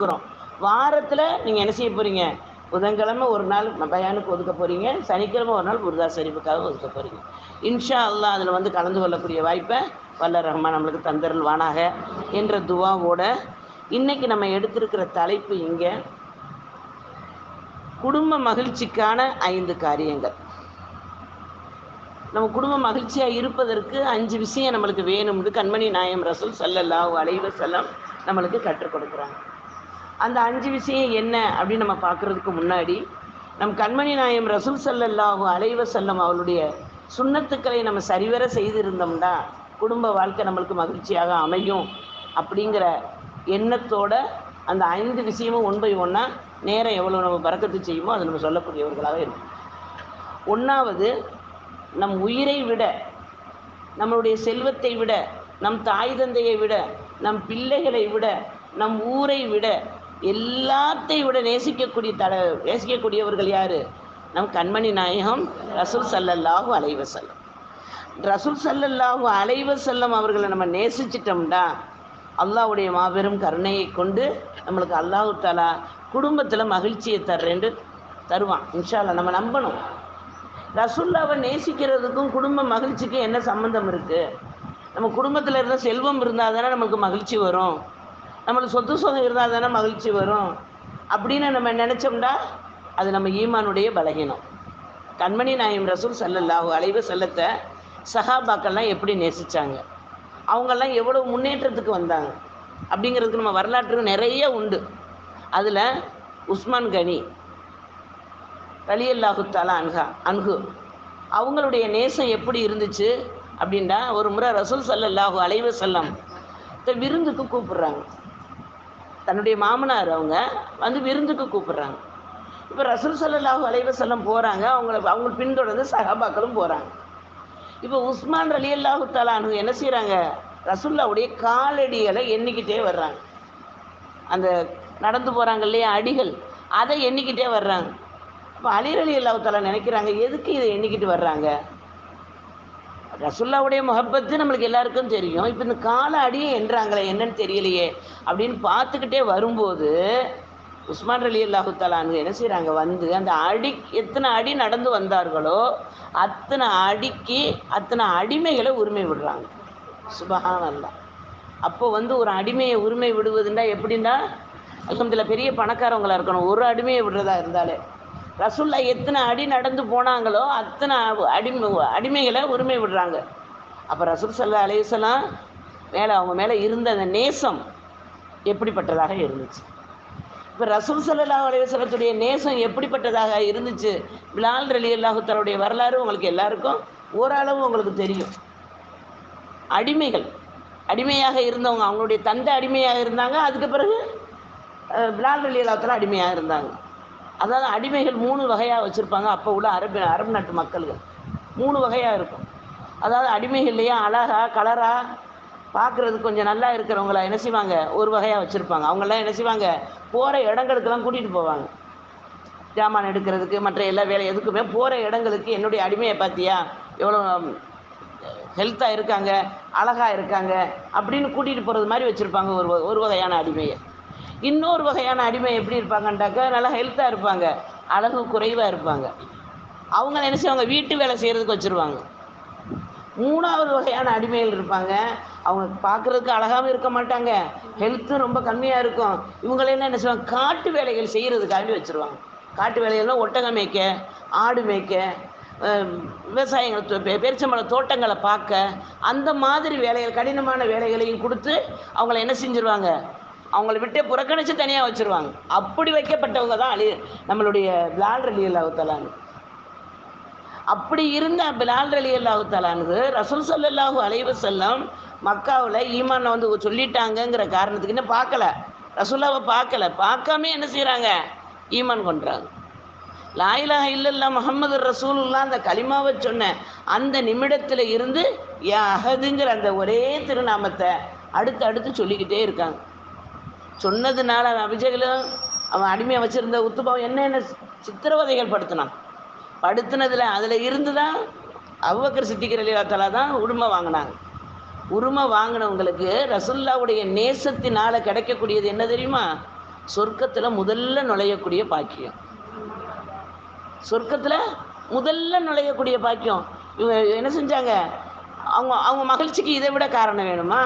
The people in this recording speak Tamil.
இருக்கிறோம். வாரத்தில் நீங்கள் என்ன செய்ய போகிறீங்க புதன்கிழமை ஒரு நாள் பயானுக்கு ஒதுக்க போகிறீங்க சனிக்கிழமை ஒரு நாள் புர்தா சரிப்புக்காக ஒதுக்க போகிறீங்க இன்ஷா அல்லாஹ் அதில் வந்து கலந்து கொள்ளக்கூடிய வாய்ப்பை வல்ல ரஹ்மான் நம்மளுக்கு தந்தருள்வானாக என்ற துவாவோட இன்னைக்கு நம்ம எடுத்திருக்கிற தலைப்பு இங்கே குடும்ப மகிழ்ச்சிக்கான ஐந்து காரியங்கள். நம்ம குடும்ப மகிழ்ச்சியாக இருப்பதற்கு அஞ்சு விஷயம் நம்மளுக்கு வேணும்னு கண்மணி நாயம் ரசூல் சல்லல்லாஹு அலைஹி செல்லம் நம்மளுக்கு கற்றுக் கொடுக்குறாங்க. அந்த அஞ்சு விஷயம் என்ன அப்படின்னு நம்ம பார்க்குறதுக்கு முன்னாடி நம் கண்மணி நாயம் ரசூல் சல்லல்லாஹு அலைவ செல்லம் அவளுடைய சுண்ணத்துக்களை நம்ம சரிவர செய்திருந்தோம்னா குடும்ப வாழ்க்கை நம்மளுக்கு மகிழ்ச்சியாக அமையும் அப்படிங்கிற எண்ணத்தோட அந்த ஐந்து விஷயமும் ஒன் பை ஒன்றா நேரம் எவ்வளோ நம்ம பறக்கத்து செய்யுமோ அது நம்ம சொல்லக்கூடியவர்களாக இருக்கும் ஒன்றாவது நம் உயிரை விட நம்மளுடைய செல்வத்தை விட நம் தாய் தந்தையை விட நம் பிள்ளைகளை விட நம் ஊரை விட எல்லாத்தையும் விட நேசிக்கக்கூடிய தட நேசிக்கக்கூடியவர்கள் யார்? நம் கண்மணி நாயகம் ரசூல் சல்லல்லாஹு அலைவசல்லம் ரசூல் சல்லல்லாஹு அலைவசல்லம் அவர்களை நம்ம நேசிச்சிட்டோம்னா அல்லாவுடைய மாபெரும் கருணையை கொண்டு நம்மளுக்கு அல்லாஹு தாலா குடும்பத்தில் மகிழ்ச்சியை தர்றேன்னு தருவான். இன்ஷால்லா நம்ம நம்பணும். ரசுல்லாவை நேசிக்கிறதுக்கும் குடும்ப மகிழ்ச்சிக்கும் என்ன சம்மந்தம் இருக்குது நம்ம குடும்பத்தில் இருந்த செல்வம் இருந்தால் தானே நமக்கு மகிழ்ச்சி வரும். நம்மளுக்கு சொத்து சுகம் இருந்தால் தானே மகிழ்ச்சி வரும். அப்படின்னு நம்ம நினச்சோம்னா அது நம்ம ஈமானுடைய பலகீனம். கண்மணி நாயம் ரசூல் சல்லல்லாஹு அலைவ செல்லத்தை சஹாபாக்கள்லாம் எப்படி நேசித்தாங்க அவங்கெல்லாம் எவ்வளோ முன்னேற்றத்துக்கு வந்தாங்க? அப்படிங்கிறதுக்கு நம்ம வரலாற்று நிறைய உண்டு. அதில் உஸ்மான் கனி ரலியல்லாஹு தாலா அன்ஹா அன்ஹு அவங்களுடைய நேசம் எப்படி இருந்துச்சு அப்படின்னா ஒரு முறை ரசூல் சல்லல்லாஹு அலைவு செல்லம் விருந்துக்கு கூப்பிடுறாங்க. தன்னுடைய மாமனார் அவங்க வந்து விருந்துக்கு கூப்பிட்றாங்க. இப்போ ரசூல் சல்லல்லாஹு அலைவ செல்லம் போகிறாங்க அவங்கள அவங்க பின்தொடர்ந்து சகாபாக்களும் போகிறாங்க இப்போ உஸ்மான் அலி அல்லாஹு தலானு என்ன செய்கிறாங்க ரசுல்லாவுடைய காலடிகளை எண்ணிக்கிட்டே வர்றாங்க. அந்த நடந்து போகிறாங்க இல்லையா அடிகள் அதை எண்ணிக்கிட்டே வர்றாங்க. இப்போ அலிர் அலி தலா நினைக்கிறாங்க எதுக்கு இதை எண்ணிக்கிட்டு வர்றாங்க? ரசுல்லாவுடைய முகப்பத்து நம்மளுக்கு எல்லாருக்கும் தெரியும். இப்போ இந்த கால அடியை என்றாங்களே என்னன்னு தெரியலையே அப்படின்னு பார்த்துக்கிட்டே வரும்போது உஸ்மான் அலி அல்லாஹு என்ன செய்கிறாங்க வந்து அந்த அடி எத்தனை அடி நடந்து வந்தார்களோ அத்தனை அடிக்கு அத்தனை அடிமைகளை உரிமை விடுறாங்க. சுபஹான் அல்லா அப்போ வந்து ஒரு அடிமையை உரிமை விடுவதுண்டா எப்படின்னா அல்ஹம்துலில்லாஹ் பெரிய பணக்காரவங்களாக இருக்கணும். ஒரு அடிமையை விடுறதா இருந்தாலே ரசுல்லா எத்தனை அடி நடந்து போனாங்களோ அத்தனை அடிமை அடிமைகளை உரிமை விடுறாங்க. அப்போ ரசூல் சல்லா அலையுசலாம் மேலே அவங்க மேலே இருந்த அந்த நேசம் எப்படிப்பட்டதாக இருந்துச்சு? இப்போ ரசூல் சல்லா அலையுசலத்துடைய நேசம் எப்படிப்பட்டதாக இருந்துச்சு? பிலால் ரலி அல்லாஹுத்தருடைய வரலாறு உங்களுக்கு எல்லாருக்கும் ஓரளவு உங்களுக்கு தெரியும். அடிமைகள். அடிமையாக இருந்தவங்க அவங்களுடைய தந்தை அடிமையாக இருந்தாங்க அதுக்கு பிறகு பிலால் ரலி அல்லாஹத்தில் அடிமையாக இருந்தாங்க. அதாவது அடிமைகள் மூணு வகையாக வச்சுருப்பாங்க. அப்போ உள்ள அரபு அரபு நாட்டு மக்கள்கள். மூணு வகையாக இருக்கும். அதாவது அடிமைகள்லையே அழகா கலராக பார்க்குறதுக்கு கொஞ்சம் நல்லா இருக்கிறவங்கள என்ன செய்வாங்க? ஒரு வகையாக வச்சுருப்பாங்க. அவங்கெல்லாம் என்ன செய்வாங்க? போகிற இடங்களுக்கெல்லாம் கூட்டிகிட்டு போவாங்க. ஜாமான் எடுக்கிறதுக்கு மற்ற எல்லா வேலை எதுக்குமே போகிற இடங்களுக்கு என்னுடைய அடிமையை பார்த்தியா எவ்வளோ ஹெல்த்தாக இருக்காங்க அழகாக இருக்காங்க அப்படின்னு கூட்டிகிட்டு போகிறது மாதிரி வச்சுருப்பாங்க ஒரு ஒரு வகையான அடிமையை. இன்னொரு வகையான அடிமை எப்படி இருப்பாங்கன்றாக்கா நல்லா ஹெல்த்தாக இருப்பாங்க. அழகு குறைவாக இருப்பாங்க. அவங்க நினச்சி அவங்க வீட்டு வேலை செய்கிறதுக்கு வச்சுருவாங்க. மூணாவது வகையான அடிமைகள் இருப்பாங்க. அவங்க பார்க்குறதுக்கு அழகாகவும் இருக்க மாட்டாங்க. ஹெல்த்தும் ரொம்ப கம்மியாக இருக்கும். இவங்களே என்ன செய்வாங்க காட்டு வேலைகள் செய்கிறதுக்காண்டி வச்சுருவாங்க. காட்டு வேலைகள்லாம் ஒட்டகம் மேய்க்க ஆடு மேய்க்க விவசாயங்களை பெருச்சம்பள பெ- தோட்டங்களை பார்க்க அந்த மாதிரி வேலைகள் கடினமான வேலைகளையும் கொடுத்து அவங்கள என்ன செஞ்சுருவாங்க? அவங்கள விட்டு புறக்கணித்து தனியாக வச்சுருவாங்க. அப்படி வைக்கப்பட்டவங்க தான் அலி நம்மளுடைய பிலால் அலி அல்லாஹுத்தலான் அப்படி இருந்த பிலால் அலி அல்லாஹுத்தலானுக்கு ரசூல் சல்லல்லாஹு அலைவு செல்லம் மக்காவில் ஈமானை வந்து சொல்லிட்டாங்கங்கிற காரணத்துக்கு இன்னும் பார்க்கல. ரசூல்லாவை பார்க்கல. பார்க்காம என்ன செய்கிறாங்க ஈமான் கொண்டாங்க லாயிலாக இல்லல்லா முகமது ரசூலுல்லா அந்த கலிமாவை சொன்ன அந்த நிமிடத்தில் இருந்து ஏ அஹதுங்கிற அந்த ஒரே திருநாமத்தை அடுத்து அடுத்து சொல்லிக்கிட்டே இருக்காங்க. சொன்னதுனால அவன் அபிஷேகம் அவன் அடிமையை வச்சிருந்த உத்துபாவம் என்னென்ன சித்திரவதைகள் படுத்தினான். படுத்தினதுல அதில் இருந்து தான் அவ்வக்கர் சித்திக்கிற லீலாத்தலா தான் உரிமை வாங்கினாங்க. உரிமை வாங்கினவங்களுக்கு ரசுல்லாவுடைய நேசத்தினால் கிடைக்கக்கூடியது என்ன தெரியுமா? சொர்க்கத்தில் முதல்ல நுழையக்கூடிய பாக்கியம். சொர்க்கத்தில் முதல்ல நுழையக்கூடிய பாக்கியம். இவங்க என்ன செஞ்சாங்க? அவங்க அவங்க மகிழ்ச்சிக்கு இதை விட காரணம் வேணுமா?